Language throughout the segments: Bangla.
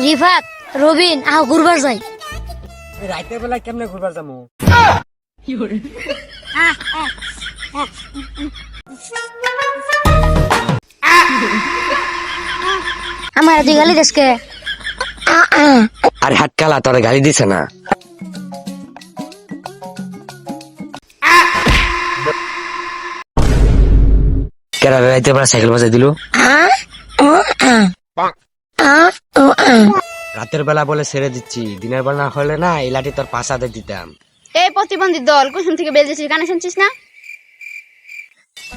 রিফাত রবিন আহ ঘুরবার যাই। রাইতের বেলা কেমনে ঘুরবার যাব? আমার তুই গালি দেশকে আর হাত কালা তোরে গালি দিছে না। কেরা রাইতে বেলা সাইকেল বাজাই দিল? রাতের বেলা বলে ছেড়ে দিচ্ছি। দিনের বেলা হলে না এই লাঠি তোর পাশাতে দিতাম। এই প্রতিবন্ধী দল কুসুম থেকে বেজেছিস গানে শুনছিস না?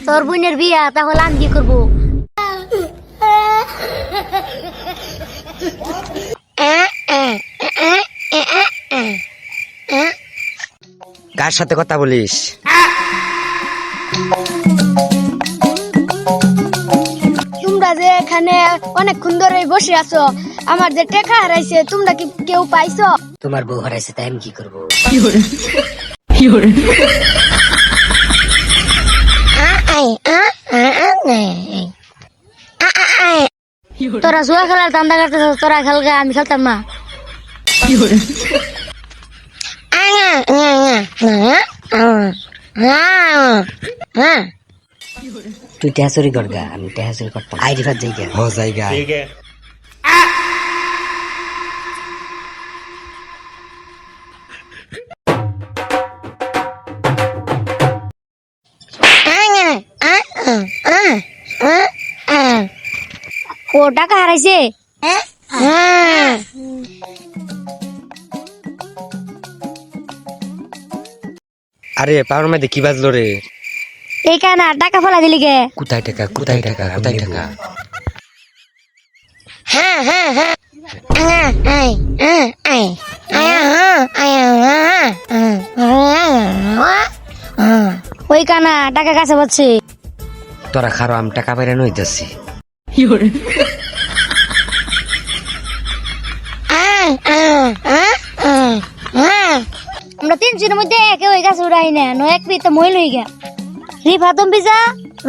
তোর বোনের বিয়া তাহলে আমি কি করব? কার সাথে কথা বলিস? তোমরা যে এখানে অনেকক্ষণ ধরে বসে আছো আমার যে টেকা হারাইছে তোমরা কি কেউ পাইছো? তোমার বউ হারাইছে তাই আমি কি করব? তোরা জুয়া খেলার দান্দা করতেছ তোরা খেলগে আমি খেলতাম না। তুই টেহাচুরি করগা আমি টেহাচুরি করতাম। আই রিফাত যাই গে। হো জায়গা ও টাকা হারাইছে? আরে পাওয়ার মধ্যে কি বাজলো রে? এই কানা টাকা ফেলা দিলি গে কোথায় টাকা কোথায় টাকা কোথায় টাকা? ওই কানা টাকা কাছে পাচ্ছে। তোরা খারো আমি টাকা বাইরে নইতেছি। আমরা তিনজনের মধ্যে একে ওই গাছ উড়াই না নয় এক পিতে মই লই গা। রিফাতম বিজা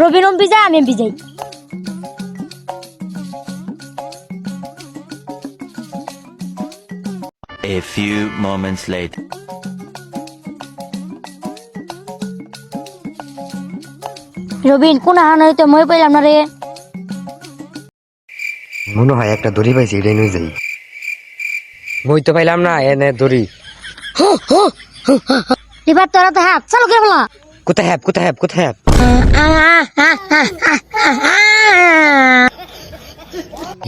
রবিনম বিজা আমি বিজাই A few moments later. Robin কোন হান হইতে মই পাইলাম না রে? মনে হয় একটা দড়ি পাইছি এটাই নিয়ে যাই। মই তো পাইলাম না এনে দড়ি। রিফাত তোরা তো হাত চালু করে বলা কোথায় হ্যাপ কোথায় হ্যাপ কোথায় হ্যাপ?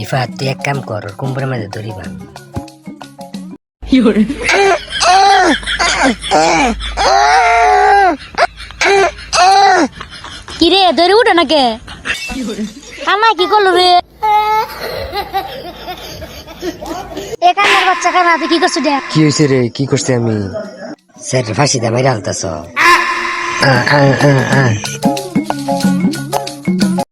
ইফা তুই এক কাম কর কুম্ভের মাঝে দড়ি বান কি রে দৌড়ে উঠে নাকে? কানা কি করল রে? এ বাচ্চা কানা তুই কি করছ দেখ? কি হয়েছে রে কি করছি আমি? স্যার ফাঁসি দে মাইরা হালতাছ 嗯嗯嗯嗯。